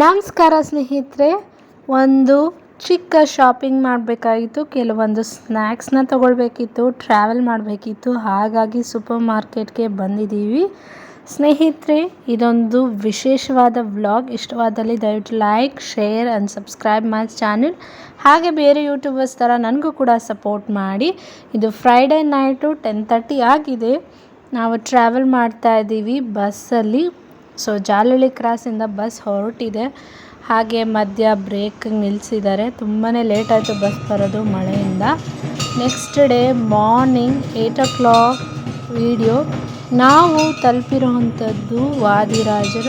ನಮಸ್ಕಾರ ಸ್ನೇಹಿತರೆ, ಒಂದು ಚಿಕ್ಕ ಶಾಪಿಂಗ್ ಮಾಡಬೇಕಾಗಿತ್ತು, ಕೆಲವೊಂದು ಸ್ನ್ಯಾಕ್ಸ್ನ ತಗೊಳ್ಬೇಕಿತ್ತು ಟ್ರಾವೆಲ್ ಮಾಡಬೇಕಿತ್ತು, ಹಾಗಾಗಿ ಸೂಪರ್ ಮಾರ್ಕೆಟ್ಗೆ ಬಂದಿದ್ದೀವಿ. ಸ್ನೇಹಿತರೆ, ಇದೊಂದು ವಿಶೇಷವಾದ ವ್ಲಾಗ್ ಇಷ್ಟವಾದಲ್ಲಿ ದಯವಿಟ್ಟು like share and subscribe my channel ಹಾಗೆ ಬೇರೆ ಯೂಟ್ಯೂಬರ್ಸ್ ಥರ ನನಗೂ ಕೂಡ ಸಪೋರ್ಟ್ ಮಾಡಿ. ಇದು ಫ್ರೈಡೇ ನೈಟು ಟೆನ್ ತರ್ಟಿ ಆಗಿದೆ. ನಾವು ಟ್ರಾವೆಲ್ ಮಾಡ್ತಾ ಇದ್ದೀವಿ. ಬಸ್ಸಲ್ಲಿ ಸೊ ಜಾಲಹಳ್ಳಿ ಕ್ರಾಸಿಂದ ಬಸ್ ಹೊರಟಿದೆ. ಹಾಗೆ ಮಧ್ಯ ಬ್ರೇಕ್ ನಿಲ್ಲಿಸಿದ್ದಾರೆ ತುಂಬಾ ಲೇಟ್ ಆಯಿತು ಬಸ್ ಬರೋದು ಮಳೆಯಿಂದ. Next day morning eight o'clock video ನಾವು ತಲುಪಿರುವಂಥದ್ದು ವಾದಿರಾಜರ,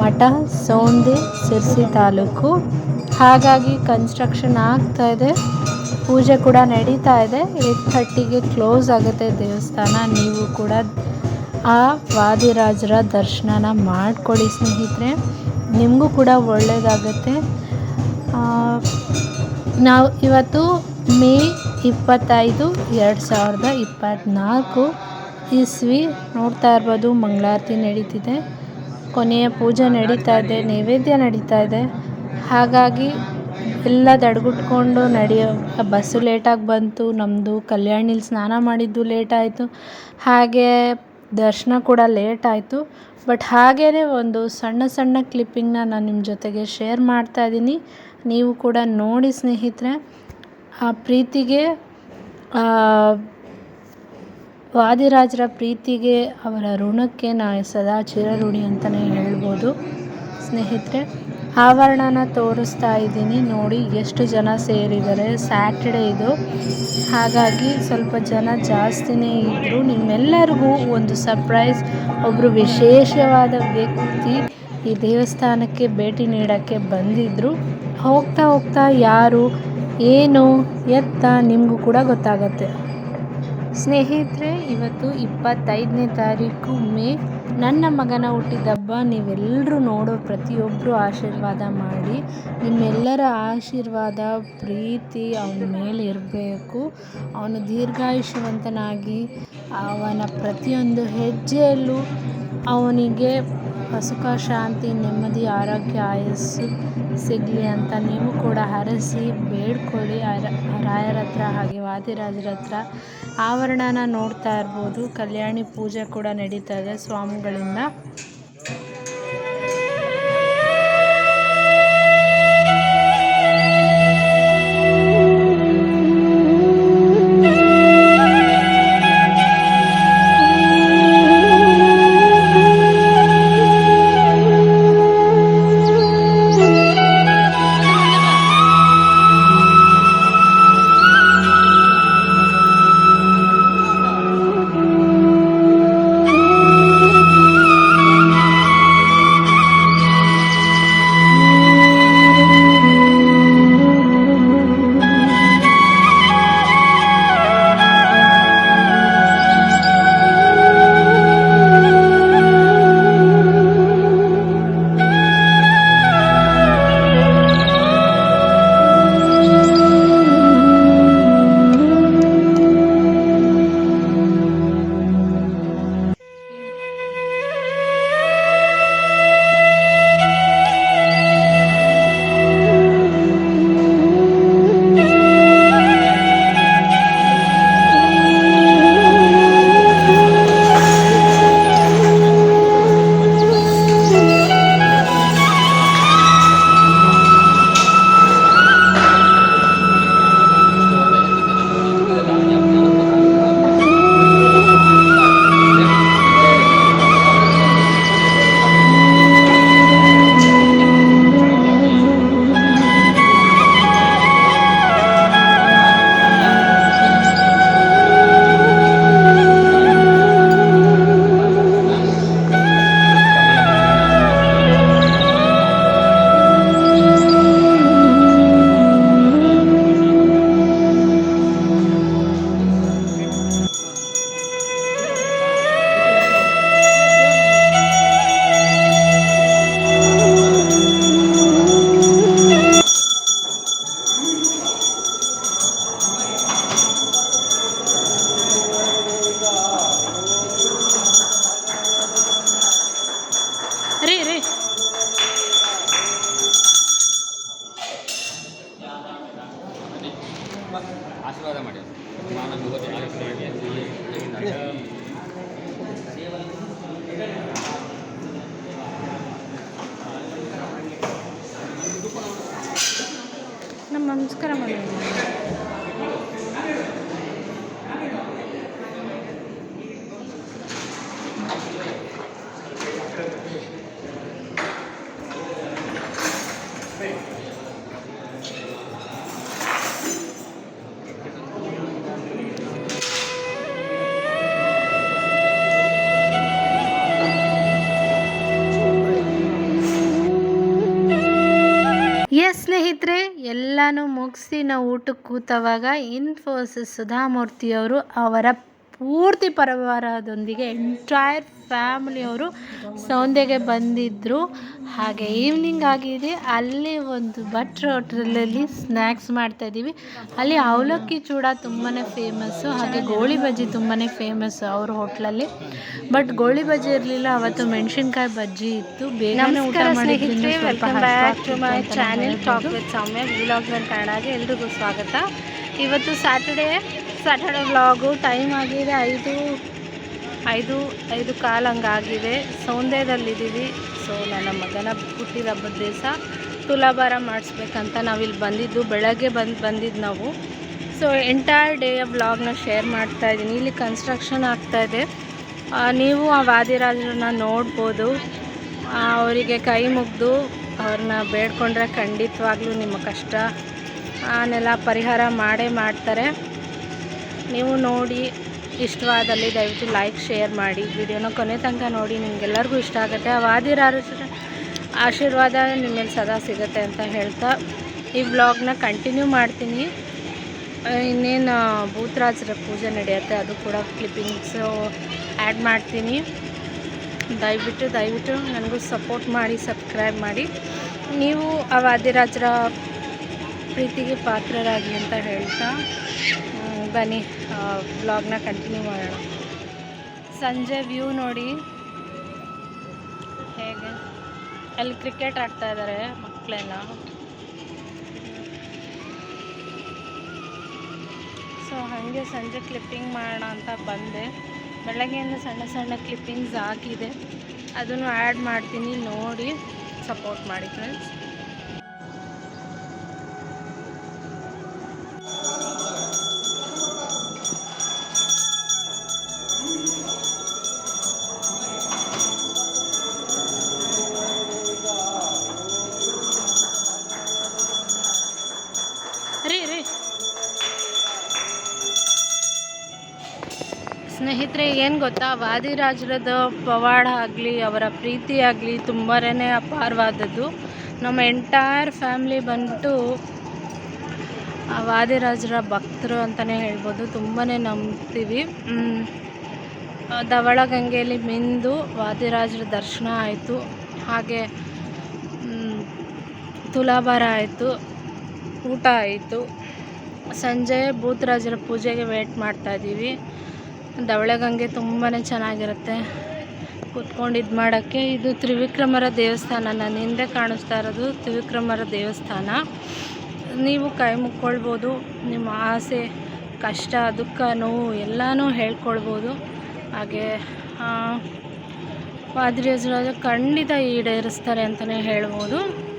ಮಠ, ಸೌಂದೆ, ಸಿರ್ಸಿ ತಾಲೂಕು. ಹಾಗಾಗಿ ಕನ್ಸ್ಟ್ರಕ್ಷನ್ ಆಗ್ತಾ ಇದೆ. ಪೂಜೆ ಕೂಡ ನಡೀತಾ ಇದೆ. ಏಯ್ಟ್ ಥರ್ಟಿಗೆ ಕ್ಲೋಸ್ ಆಗುತ್ತೆ ದೇವಸ್ಥಾನ. ನೀವು ಕೂಡ ಆ ವಾದಿರಾಜರ ದರ್ಶನನ ಮಾಡಿಕೊಳ್ಳಿ ಸ್ನೇಹಿತರೆ. ನಿಮಗೂ ಕೂಡ ಒಳ್ಳೆಯದಾಗತ್ತೆ ನಾವು ಇವತ್ತು ಮೇ ಇಪ್ಪತ್ತೈದು ಎರಡು ಸಾವಿರದ ಇಪ್ಪತ್ತ್ನಾಲ್ಕು ಇಸ್ವಿ ನೋಡ್ತಾ ಇರ್ಬೋದು ಮಂಗಳಾರತಿ ನಡೀತಿದೆ. ಕೊನೆಯ ಪೂಜೆ ನಡೀತಾ ಇದೆ, ನೈವೇದ್ಯ ನಡೀತಾ ಇದೆ. ಹಾಗಾಗಿ ಎಲ್ಲ ದಡ್ಗುಟ್ಕೊಂಡು ನಡೆಯೋ ಬಸ್ಸು ಲೇಟಾಗಿ ಬಂತು ನಮ್ಮದು ಕಲ್ಯಾಣಿಲಿ ಸ್ನಾನ ಮಾಡಿದ್ದು ಲೇಟಾಯಿತು ಹಾಗೆ ದರ್ಶನ ಕೂಡ ಲೇಟ್ ಆಯಿತು. ಬಟ್ ಹಾಗೇ ಒಂದು ಸಣ್ಣ ಸಣ್ಣ ಕ್ಲಿಪ್ಪಿಂಗ್ನ ನಾನು ನಿಮ್ಮ ಜೊತೆಗೆ ಶೇರ್ ಮಾಡ್ತಾ ಇದ್ದೀನಿ. ನೀವು ಕೂಡ ನೋಡಿ ಸ್ನೇಹಿತರೆ, ಆ ಪ್ರೀತಿಗೆ ವಾದಿರಾಜರ ಪ್ರೀತಿಗೆ ಅವರ ಋಣಕ್ಕೆ ನಾ ಸದಾ ಚಿರಋಣಿ ಅಂತಲೇ ಹೇಳ್ಬೋದು. ಸ್ನೇಹಿತರೆ ಆವರಣನ ತೋರಿಸ್ತಾ ಇದ್ದೀನಿ. ನೋಡಿ, ಎಷ್ಟು ಜನ ಸೇರಿದ್ದಾರೆ. ಸ್ಯಾಟರ್ಡೇ ಇದು. ಹಾಗಾಗಿ ಸ್ವಲ್ಪ ಜನ ಜಾಸ್ತಿನೇ ಇದ್ದರು ನಿಮ್ಮೆಲ್ಲರಿಗೂ ಒಂದು ಸರ್ಪ್ರೈಸ್ ಒಬ್ಬರು ವಿಶೇಷವಾದ ವ್ಯಕ್ತಿ ಈ ದೇವಸ್ಥಾನಕ್ಕೆ ಭೇಟಿ ನೀಡೋಕ್ಕೆ ಬಂದಿದ್ದರು ಹೋಗ್ತಾ ಹೋಗ್ತಾ ಯಾರು, ಏನು, ಎತ್ತ ನಿಮಗೂ ಕೂಡ ಗೊತ್ತಾಗತ್ತೆ. ಸ್ನೇಹಿತರೆ, ಇವತ್ತು ಇಪ್ಪತ್ತೈದನೇ ತಾರೀಕು ಮೇ ನನ್ನ ಮಗನ ಹುಟ್ಟಿದಬ್ಬ ನೀವೆಲ್ಲರೂ ನೋಡೋ ಪ್ರತಿಯೊಬ್ಬರೂ ಆಶೀರ್ವಾದ ಮಾಡಿ, ನಿಮ್ಮೆಲ್ಲರ ಆಶೀರ್ವಾದ, ಪ್ರೀತಿ ಅವನ ಮೇಲೆ ಇರಬೇಕು. ಅವನು ದೀರ್ಘಾಯುಷ್ಯವಂತನಾಗಿ, ಅವನ ಪ್ರತಿಯೊಂದು ಹೆಜ್ಜೆಯಲ್ಲೂ ಅವನಿಗೆ ಸುಖ ಶಾಂತಿ, ನೆಮ್ಮದಿ, ಆರೋಗ್ಯ, ಆಯಸ್ಸು ಸಿಗಲಿ ಅಂತ ನೀವು ಕೂಡ ಹರಸಿ ಬೇಡ್ಕೊಳ್ಳಿ. ರಾಯರ ಹತ್ರ ಹಾಗೆ ವಾದಿರಾಜರ ಹತ್ರ ಆವರಣನ ನೋಡ್ತಾ ಇರ್ಬೋದು. ಕಲ್ಯಾಣಿ ಪೂಜೆ ಕೂಡ ನಡೀತಾ ಇದೆ ಸ್ವಾಮಿಗಳಿಂದ. ಎಲ್ಲನೂ ಮುಗಿಸಿ ನಾವು ಊಟಕ್ಕೆ ಕೂತವಾಗ ಇನ್ಫೋಸಿಸ್ ಸುಧಾಮೂರ್ತಿಯವರು ಅವರ ಪೂರ್ತಿ ಪರಿವಾರದೊಂದಿಗೆ ಎಂಟೈರ್ ಫ್ಯಾಮಿಲಿಯವರು ಸೌಂದೆಗೆ ಬಂದಿದ್ದರು ಹಾಗೆ ಈವ್ನಿಂಗ್ ಆಗಿದೆ. ಅಲ್ಲಿ ಒಂದು ಭಟ್ರ ಹೋಟ್ಲಲ್ಲಿ ಸ್ನ್ಯಾಕ್ಸ್ ಮಾಡ್ತಾಯಿದ್ದೀವಿ ಅಲ್ಲಿ ಅವಲಕ್ಕಿ ಚೂಡ ತುಂಬಾ ಫೇಮಸ್ಸು ಹಾಗೆ ಗೋಳಿ ಬಜ್ಜಿ ತುಂಬಾ ಫೇಮಸ್ಸು ಅವ್ರ ಹೋಟ್ಲಲ್ಲಿ ಬಟ್ ಗೋಳಿ ಬಜ್ಜಿ ಇರಲಿಲ್ಲ ಅವತ್ತು ಮೆಣಸಿನ್ಕಾಯಿ ಬಜ್ಜಿ ಇತ್ತು. ಬೇಗನೆ ಊಟ ಮಾಡಿದ್ವಿ ಸ್ವಲ್ಪ back to my channel talk with Soumya ಕನ್ನಡಗೆ ಎಲ್ರಿಗೂ ಸ್ವಾಗತ. ಇವತ್ತು ಸ್ಯಾಟರ್ಡೇ ಸ್ಯಾಟರ್ಡೇ ವ್ಲಾಗು ಟೈಮ್ ಆಗಿದೆ ಐದು ಐದು ಐದು ಕಾಲು ಹಂಗಾಗಿದೆ. ಸೌಂದರ್ಯದಲ್ಲಿದ್ದೀವಿ. ಸೊ ನನ್ನ ಮಗನ ಹುಟ್ಟಿದ ಹಬ್ಬದ ದಿವಸ ತುಲಾಭಾರ ಮಾಡಿಸ್ಬೇಕಂತ ನಾವಿಲ್ಲಿ ಬಂದಿದ್ದು. ಬೆಳಗ್ಗೆ ಬಂದು ಬಂದಿದ್ದು ನಾವು. ಸೊ ಎಂಟೈರ್ ಡೇ ವ್ಲಾಗ್ನ ಶೇರ್ ಮಾಡ್ತಾ ಇದ್ದೀನಿ. ಇಲ್ಲಿ ಕನ್ಸ್ಟ್ರಕ್ಷನ್ ಆಗ್ತಾ ಇದೆ. ನೀವು ಆ ವಾದಿರಾಜರನ್ನ ನೋಡ್ಬೋದು. ಅವರಿಗೆ ಕೈ ಮುಗಿದು ಅವ್ರನ್ನ ಬೇಡ್ಕೊಂಡ್ರೆ ಖಂಡಿತವಾಗ್ಲೂ ನಿಮ್ಮ ಕಷ್ಟ ಆನೆಲ್ಲ ಪರಿಹಾರ ಮಾಡೇ ಮಾಡ್ತಾರೆ. ನೀವು ನೋಡಿ ಇಷ್ಟವಾದಲ್ಲಿ ದಯವಿಟ್ಟು ಲೈಕ್ ಶೇರ್ ಮಾಡಿ. ವಿಡಿಯೋನ ಕೊನೆ ತನಕ ನೋಡಿ, ನಿಮಗೆಲ್ಲರಿಗೂ ಇಷ್ಟ ಆಗುತ್ತೆ. ಆ ವಾದಿರಾಜರ ಆಶೀರ್ವಾದ ನಿಮ್ಮ ಮೇಲೆ ಸದಾ ಸಿಗುತ್ತೆ ಅಂತ ಹೇಳ್ತಾ ಈ ವ್ಲಾಗ್ನ ಕಂಟಿನ್ಯೂ ಮಾಡ್ತೀನಿ. ಇನ್ನೇನು ಭೂತರಾಜರ ಪೂಜೆ ನಡೆಯುತ್ತೆ, ಅದು ಕೂಡ ಕ್ಲಿಪ್ಪಿಂಗ್ಸು ಆ್ಯಡ್ ಮಾಡ್ತೀನಿ. ದಯವಿಟ್ಟು ದಯವಿಟ್ಟು ನನಗೂ ಸಪೋರ್ಟ್ ಮಾಡಿ ಸಬ್ಸ್ಕ್ರೈಬ್ ಮಾಡಿ. ನೀವು ಆ ವಾದಿರಾಜರ ಪ್ರೀತಿಗೆ ಪಾತ್ರರಾಗಿ ಅಂತ ಹೇಳ್ತಾ ಬನ್ನಿ ಬ್ಲಾಗ್ನ ಕಂಟಿನ್ಯೂ ಮಾಡೋಣ. ಸಂಜೆ ವ್ಯೂ ನೋಡಿ. ಹೇಗೆ? ಅಲ್ಲಿ ಕ್ರಿಕೆಟ್ ಆಡ್ತಾ ಇದ್ದಾರೆ ಮಕ್ಕಳೆಲ್ಲ. ಸೊ ಹಾಗೆ ಸಂಜೆ ಕ್ಲಿಪ್ಪಿಂಗ್ ಮಾಡೋಣ ಅಂತ ಬಂದೆ. ಬೆಳಗ್ಗೆಯಿಂದ ಸಣ್ಣ ಸಣ್ಣ ಕ್ಲಿಪ್ಪಿಂಗ್ಸ್ ಹಾಕಿದೆ. ಅದನ್ನು ಆ್ಯಡ್ ಮಾಡ್ತೀನಿ, ನೋಡಿ ಸಪೋರ್ಟ್ ಮಾಡಿ ಫ್ರೆಂಡ್ಸ್ ಸ್ನೇಹಿತರೆ, ಏನು ಗೊತ್ತಾ? ವಾದಿರಾಜರದ ಪವಾಡ ಆಗಲಿ, ಅವರ ಪ್ರೀತಿ ಆಗಲಿ ತುಂಬಾ ಅಪಾರವಾದದ್ದು. ನಮ್ಮ ಎಂಟೈರ್ ಫ್ಯಾಮ್ಲಿ ಬಂದ್ಬಿಟ್ಟು ಆ ವಾದಿರಾಜರ ಭಕ್ತರು ಅಂತಲೇ ಹೇಳ್ಬೋದು. ತುಂಬಾ ನಂಬ್ತೀವಿ. ಧವಳಗಂಗೆಯಲ್ಲಿ ಮಿಂದು ವಾದಿರಾಜರ ದರ್ಶನ ಆಯಿತು. ಹಾಗೆ ತುಲಾಭಾರ ಆಯಿತು. ಊಟ ಆಯಿತು. ಸಂಜೆ ಭೂತರಾಜರ ಪೂಜೆಗೆ ವೇಟ್ ಮಾಡ್ತಾ ಇದ್ದೀವಿ. ಧವಳಗಂಗೆ ತುಂಬಾ ಚೆನ್ನಾಗಿರುತ್ತೆ. ಕೂತ್ಕೊಂಡು ಇದು ಮಾಡೋಕ್ಕೆ ಇದು ತ್ರಿವಿಕ್ರಮರ ದೇವಸ್ಥಾನ. ನನ್ನ ಹಿಂದೆ ಕಾಣಿಸ್ತಾ ಇರೋದು ತ್ರಿವಿಕ್ರಮರ ದೇವಸ್ಥಾನ. ನೀವು ಕೈ ಮುಕ್ಕೊಳ್ಬೋದು. ನಿಮ್ಮ ಆಸೆ, ಕಷ್ಟ, ದುಃಖ, ನೋವು ಎಲ್ಲನೂ ಹೇಳ್ಕೊಳ್ಬೋದು. ಹಾಗೆ ಪಾದ್ರಿ ಖಂಡಿತ ಈಡೇರಿಸ್ತಾರೆ ಅಂತಲೇ ಹೇಳ್ಬೋದು.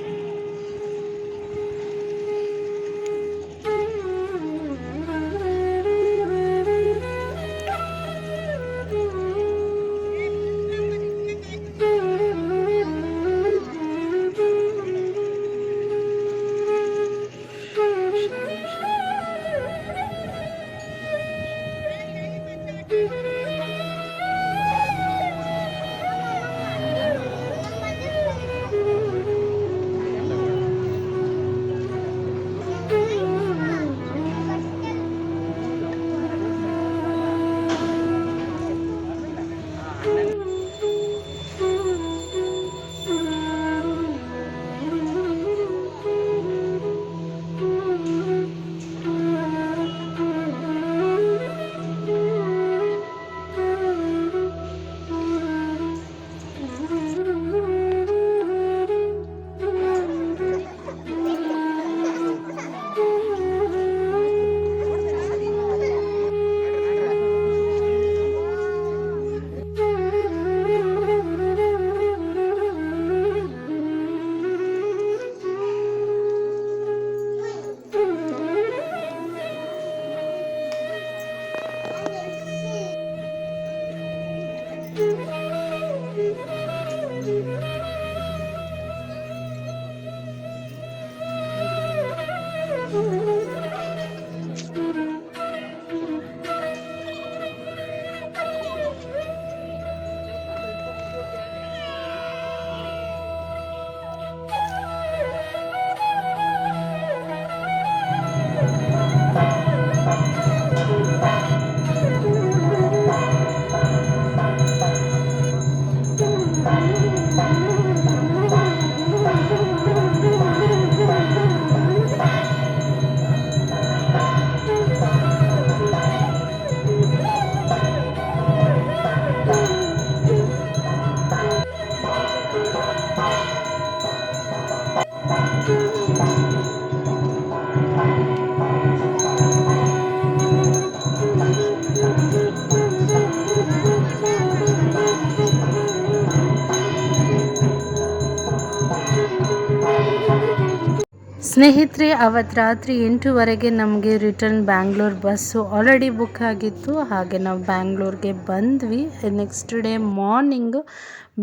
ಸ್ನೇಹಿತರೆ ಅವತ್ತು ರಾತ್ರಿ ಎಂಟುವರೆಗೆ ನಮಗೆ return Bangalore bus already book ಆಗಿತ್ತು. ಹಾಗೆ ನಾವು ಬ್ಯಾಂಗ್ಳೂರ್ಗೆ ಬಂದ್ವಿ. ನೆಕ್ಸ್ಟ್ ಡೇ ಮಾರ್ನಿಂಗು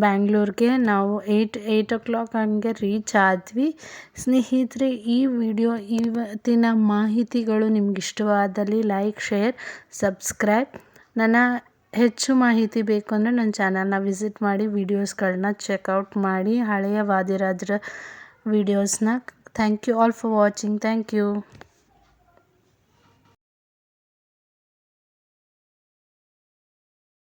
ಬ್ಯಾಂಗ್ಳೂರ್ಗೆ ನಾವು ಏಯ್ಟ್ ಏಯ್ಟ್ ಓ ಕ್ಲಾಕ್ ಹಂಗೆ ರೀಚ್ ಆದ್ವಿ. ಸ್ನೇಹಿತರೆ, ಈ ವಿಡಿಯೋ ಇವತ್ತಿನ ಮಾಹಿತಿಗಳು ನಿಮ್ಗೆ ಇಷ್ಟವಾದಲ್ಲಿ ಲೈಕ್ ಶೇರ್ ಸಬ್ಸ್ಕ್ರೈಬ್ ನನ್ನ ಹೆಚ್ಚು ಮಾಹಿತಿ ಬೇಕು ಅಂದರೆ ನನ್ನ ಚಾನಲ್ನ ವಿಸಿಟ್ ಮಾಡಿ ವಿಡಿಯೋಸ್ಗಳನ್ನ ಚೆಕ್ಔಟ್ ಮಾಡಿ, ಹಳೆಯ ವಾದಿರಾಜರ ವೀಡಿಯೋಸ್ನ Thank you all for watching. Thank you.